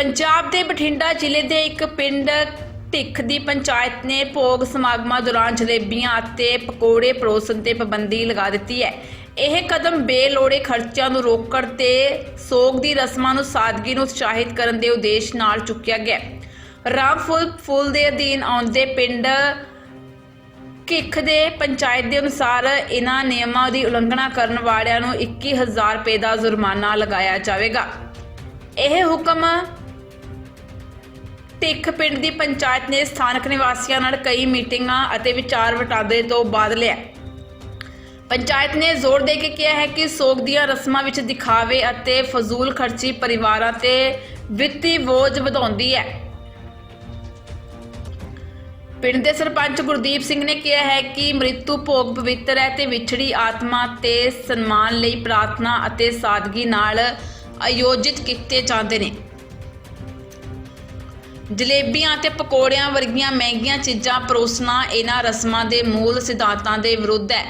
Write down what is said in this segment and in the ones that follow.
ਪੰਜਾਬ ਦੇ ਬਠਿੰਡਾ ਜ਼ਿਲ੍ਹੇ ਦੇ ਇੱਕ ਪਿੰਡ ਢਿੱਖ ਦੀ ਪੰਚਾਇਤ ਨੇ ਭੋਗ ਸਮਾਗਮਾਂ ਦੌਰਾਨ ਜਲੇਬੀਆਂ ਅਤੇ ਪਕੌੜੇ ਪਰੋਸਣ ਤੇ ਪਾਬੰਦੀ ਲਗਾ ਦਿੱਤੀ ਹੈ ਇਹ ਕਦਮ ਬੇਲੋੜੇ ਖਰਚਿਆਂ ਨੂੰ ਰੋਕਣ ਤੇ ਸੋਗ ਦੀ ਰਸਮਾਂ ਨੂੰ ਸਾਦਗੀ ਨੂੰ ਉਤਸ਼ਾਹਿਤ ਕਰਨ ਦੇ ਉਦੇਸ਼ ਨਾਲ ਚੁੱਕਿਆ ਗਿਆ ਹੈ। ਰਾਮਫੁੱਲ ਫੁੱਲ ਦੇ ਅਧੀਨ ਆਉਂਦੇ ਪਿੰਡ ਕਿੱਖ ਦੇ ਪੰਚਾਇਤ ਦੇ ਅਨੁਸਾਰ ਇਹਨਾਂ ਨਿਯਮਾਂ ਦੀ ਉਲੰਘਣਾ ਕਰਨ ਵਾਲਿਆਂ ਨੂੰ 21000 ਰੁਪਏ ਦਾ ਜੁਰਮਾਨਾ ਲਗਾਇਆ ਜਾਵੇਗਾ ਇਹ ਹੁਕਮ ਟਿੱਖ ਪਿੰਡ ਦੀ ਪੰਚਾਇਤ ਨੇ ਸਥਾਨਕ ਨਿਵਾਸੀਆਂ ਨਾਲ ਕਈ ਮੀਟਿੰਗਾਂ ਅਤੇ ਵਿਚਾਰ ਵਟਾਂਦਰੇ ਤੋਂ ਬਾਅਦ ਲਿਆ। ਪੰਚਾਇਤ ਨੇ ਜ਼ੋਰ ਦੇ ਕੇ ਕਿਹਾ ਹੈ ਕਿ ਸੋਗ ਦੀਆਂ ਰਸਮਾਂ ਵਿੱਚ ਦਿਖਾਵੇ ਅਤੇ ਫਜ਼ੂਲ ਖਰਚੀ ਪਰਿਵਾਰਾਂ ਤੇ ਵਿੱਤੀ ਬੋਝ ਵਧਾਉਂਦੀ ਹੈ। ਪਿੰਡ ਦੇ ਸਰਪੰਚ ਗੁਰਦੀਪ ਸਿੰਘ ਨੇ ਕਿਹਾ ਹੈ ਕਿ ਮ੍ਰਿਤੂ ਭੋਗ ਪਵਿੱਤਰ ਹੈ ਤੇ ਵਿਛੜੀ ਆਤਮਾ ਤੇ ਸਨਮਾਨ ਲਈ ਪ੍ਰਾਰਥਨਾ ਅਤੇ ਸਾਦਗੀ ਨਾਲ ਆਯੋਜਿਤ ਕੀਤੇ ਜਾਂਦੇ ਨੇ। ਜਲੇਬੀਆਂ ਅਤੇ ਪਕੌੜਿਆਂ ਵਰਗੀਆਂ ਮਹਿੰਗੀਆਂ ਚੀਜ਼ਾਂ ਪਰੋਸਣਾ ਇਹਨਾਂ ਰਸਮਾਂ ਦੇ ਮੂਲ ਸਿਧਾਂਤਾਂ ਦੇ ਵਿਰੁੱਧ ਹੈ।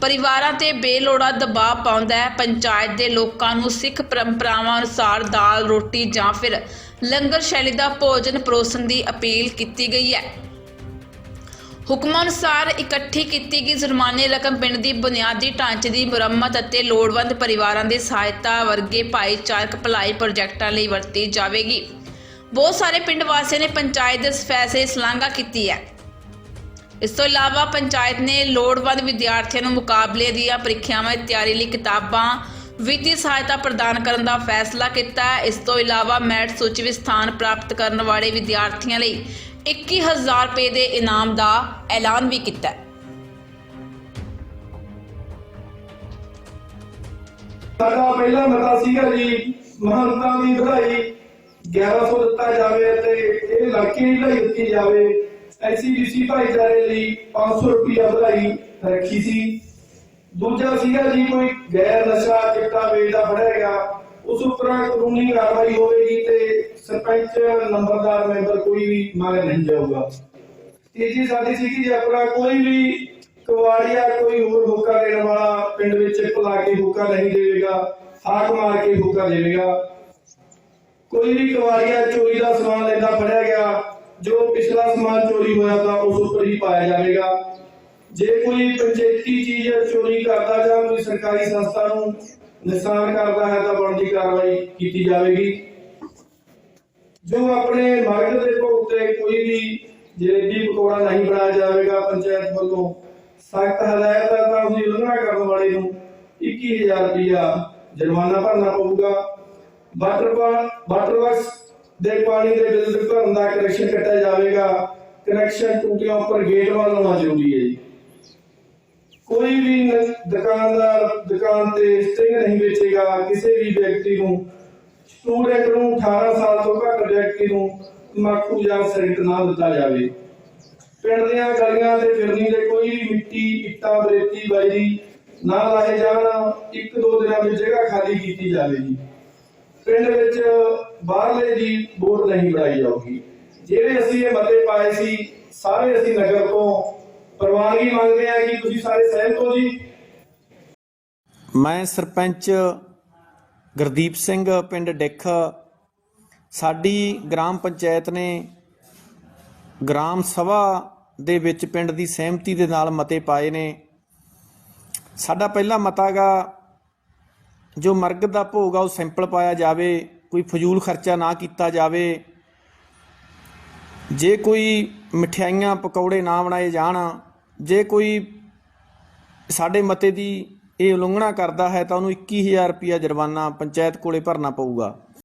ਪਰਿਵਾਰਾਂ ਤੇ ਬੇਲੋੜਾ ਦਬਾਅ ਪਾਉਂਦਾ ਹੈ। ਪੰਚਾਇਤ ਦੇ ਲੋਕਾਂ ਨੂੰ ਸਿੱਖ ਪਰੰਪਰਾਵਾਂ ਅਨੁਸਾਰ ਦਾਲ, ਰੋਟੀ ਜਾਂ ਫਿਰ ਲੰਗਰ ਸ਼ੈਲੀ ਦਾ ਭੋਜਨ ਪਰੋਸਣ ਦੀ ਅਪੀਲ ਕੀਤੀ ਗਈ ਹੈ। ਹੁਕਮਾਂ ਅਨੁਸਾਰ ਇਕੱਠੀ ਕੀਤੀ ਗਈ ਜੁਰਮਾਨੇ ਰਕਮ ਪਿੰਡ ਦੀ ਬੁਨਿਆਦੀ ਢਾਂਚੇ ਦੀ ਮੁਰੰਮਤ ਅਤੇ ਲੋੜਵੰਦ ਪਰਿਵਾਰਾਂ ਦੀ ਸਹਾਇਤਾ ਵਰਗੇ ਭਾਈਚਾਰਕ ਭਲਾਈ ਪ੍ਰੋਜੈਕਟਾਂ ਲਈ ਵਰਤੀ ਜਾਵੇਗੀ। ਬਹੁਤ ਸਾਰੇ ਪਿੰਡ ਵਾਸੀਆਂ ਨੇ ਪੰਚਾਇਤ ਦੇ ਇਸ ਫੈਸਲੇ ਦੀ ਸ਼ਲਾਘਾ ਕੀਤੀ ਹੈ। ਇਸ ਤੋਂ ਇਲਾਵਾ ਪੰਚਾਇਤ ਨੇ ਲੋੜਵੰਦ ਵਿਦਿਆਰਥੀਆਂ ਨੂੰ ਮੁਕਾਬਲੇ ਦੀਆਂ ਪ੍ਰੀਖਿਆਵਾਂ ਦੀ ਤਿਆਰੀ ਲਈ ਕਿਤਾਬਾਂ ਵਿੱਤੀ ਸਹਾਇਤਾ ਪ੍ਰਦਾਨ ਕਰਨ ਦਾ ਫੈਸਲਾ ਕੀਤਾ ਹੈ। ਇਸ ਤੋਂ ਇਲਾਵਾ ਮੈਰਿਟ ਸੂਚੀ ਵਿੱਚ ਸਥਾਨ ਪ੍ਰਾਪਤ ਕਰਨ ਵਾਲੇ ਵਿਦਿਆਰਥੀਆਂ ਲਈ 21000 ਰੁਪਏ ਦੇ ਇਨਾਮ ਦਾ ਐਲਾਨ ਵੀ ਕੀਤਾ ਹੈ। ਸਾਡਾ ਪਹਿਲਾ ਮਤਾ ਸੀਗਾ ਜੀ ਮਹੰਤਾਂ ਦੀ ਵਧਾਈ। 1100 ਦਿੱਤਾ ਜਾਵੇ ਤੇ ਇਹ ਲੜਕੀ ਦੀ ਵਧਾਈ ਦਿੱਤੀ ਜਾਵੇ। ਐਸਸੀਬੀਸੀ ਭਾਈਚਾਰੇ ਲਈ 500 ਰੁਪਇਆ ਵਧਾਈ ਰੱਖੀ ਸੀ। ਦੂਜਾ ਸੀਗਾ ਜੀ ਕੋਈ ਗੈਰ ਨਸ਼ਾ ਚਿੱਟਾ ਵੇਚਦਾ ਫੜਿਆ ਉਸ ਉੱਪਰ ਕਾਨੂੰਨੀ ਕਾਰਵਾਈ ਹੋਵੇਗੀ ਤੇ ਸਰਪੰਚ ਨੰਬਰਦਾਰ ਮੈਂਬਰ ਕੋਈ ਵੀ ਮੰਗ ਨਹੀਂ ਜਾਊਗਾ। ਤੀਜੀ ਸਾਡੀ ਸੀਗੀ ਜੇ ਆਪਣਾ ਕੋਈ ਵੀ ਕਵਾੜੀਆ ਕੋਈ ਹੋਰ ਹੋਕਾ ਦੇਣ ਵਾਲਾ ਪਿੰਡ ਵਿੱਚ ਭੁਲਾ ਕੇ ਹੋਕਾ ਨਹੀਂ ਦੇਵੇਗਾ, ਹਾਕ ਮਾਰ ਕੇ ਹੋਕਾ ਦੇਵੇਗਾ। ਕੋਈ ਵੀ ਕਵਾੜੀਆ ਚੋਰੀ ਦਾ ਸਮਾਨ ਲੈਂਦਾ ਫੜਿਆ ਗਿਆ, ਜੋ ਪਿਛਲਾ ਸਮਾਨ ਚੋਰੀ ਹੋਇਆ ਤਾਂ ਉਸ ਉੱਪਰ ਹੀ ਪਾਇਆ ਜਾਵੇਗਾ। ਜੇ ਕੋਈ ਪੰਚਾਇਤੀ ਚੀਜ਼ ਚੋਰੀ ਕਰਦਾ ਜਾਂ ਕੋਈ ਸਰਕਾਰੀ ਸੰਸਥਾ ਨੂੰ ਨੁਕਸਾਨ ਕਰਦਾ ਹੈ ਤਾਂ ਬਣਦੀ ਕਾਰਵਾਈ ਕੀਤੀ ਜਾਵੇਗੀ। ਜੋ ਆਪਣੇ ਮਰਦ ਦੇ ਭੋਗ ਕੋਈ ਵੀ ਜਲੇਬੀ ਪਕੌੜਾ ਨਹੀਂ ਬਣਾਇਆ ਜਾਵੇਗਾ ਪੰਚਾਇਤ ਵੱਲੋਂ, ਸਖਤ ਹਦਾਇਤ ਹੈ ਤਾਂ ਉਸਦੀ ਉਲੰਘਣਾ ਕਰਨ ਵਾਲੇ ਨੂੰ 21000 ਰੁਪਇਆ ਜੁਰਮਾਨਾ ਭਰਨਾ ਪਊਗਾ। ਵਾਟਰ ਪਾ- ਵਾਟਰ ਵਰਕਸ ਦੇ ਪਾਣੀ ਦੇ ਬਿੱਲ ਭਰਨ ਦਾ ਕਨੈਕਸ਼ਨ ਕੱਟਿਆ ਜਾਵੇਗਾ। ਕਨੈਕਸ਼ਨ ਟੂਟੀਆਂ ਉੱਪਰ ਗੇਟ ਵੱਲ ਲਾਉਣਾ ਜ਼ਰੂਰੀ ਹੈ ਜੀ। ਕੋਈ ਵੀ ਦੁਕਾਨਦਾਰ ਦੁਕਾਨ ਤੇ ਸਟਿੰਗ ਨਹੀਂ ਵੇਚੇਗਾ, ਕਿਸੇ ਵੀ ਵਿਅਕਤੀ ਨੂੰ। ਸਟੂਡੈਂਟ ਨੂੰ 18 ਸਾਲ ਤੋਂ ਘੱਟ ਵਿਅਕਤੀ ਨੂੰ ਤੰਬਾਕੂ ਜਾਂ ਸਿਗਰਟ ਨਾ ਦਿੱਤਾ ਜਾਵੇ। ਪਿੰਡ ਦੀਆਂ ਗਲੀਆਂ ਤੇ ਫਿਰਨੀ ਦੇ ਕੋਈ ਵੀ ਮਿੱਟੀ, ਇੱਟਾਂ, ਬਰੇਤੀ ਬਾਈ ਨਾ ਲਾਏ ਜਾਣ। ਇੱਕ ਦੋ ਦਿਨਾਂ ਵਿੱਚ ਜਗ੍ਹਾ ਖਾਲੀ ਕੀਤੀ ਜਾਵੇਗੀ। ਪਿੰਡ ਵਿੱਚ ਬਾਹਰਲੇ ਦੀ ਵੋਟ ਨਹੀਂ ਬਣਾਈ ਜਾਊਗੀ। ਜਿਹੜੇ ਅਸੀਂ ਇਹ ਮਤੇ ਪਾਏ ਸੀ, ਸਾਰੇ ਅਸੀਂ ਨਗਰ ਤੋਂ ਪ੍ਰਵਾਨਗੀ ਮੰਗਦੇ ਹਾਂ ਕਿ ਤੁਸੀਂ ਸਾਰੇ ਸਹਿਮਤ ਹੋ ਜੀ। ਮੈਂ ਸਰਪੰਚ ਗੁਰਦੀਪ ਸਿੰਘ, ਪਿੰਡ ਡਿੱਖ। ਸਾਡੀ ਗ੍ਰਾਮ ਪੰਚਾਇਤ ਨੇ ਗ੍ਰਾਮ ਸਭਾ ਦੇ ਵਿੱਚ ਪਿੰਡ ਦੀ ਸਹਿਮਤੀ ਦੇ ਨਾਲ ਮਤੇ ਪਾਏ ਨੇ। ਸਾਡਾ ਪਹਿਲਾ ਮਤਾਗਾ ਜੋ ਮਰਗ ਦਾ ਭੋਗ ਆ, ਉਹ ਸਿੰਪਲ ਪਾਇਆ ਜਾਵੇ, ਕੋਈ ਫਜ਼ੂਲ ਖਰਚਾ ਨਾ ਕੀਤਾ ਜਾਵੇ। ਜੇ ਕੋਈ ਮਠਿਆਈਆਂ, ਪਕੌੜੇ ਨਾ ਬਣਾਏ ਜਾਣ, ਜੇ ਕੋਈ ਸਾਡੇ ਮਤੇ ਦੀ ਇਹ ਉਲੰਘਣਾ ਕਰਦਾ ਹੈ, ਤਾਂ ਉਹਨੂੰ 21000 ਰੁਪਇਆ ਜੁਰਮਾਨਾ ਪੰਚਾਇਤ ਕੋਲੇ ਭਰਨਾ ਪਊਗਾ।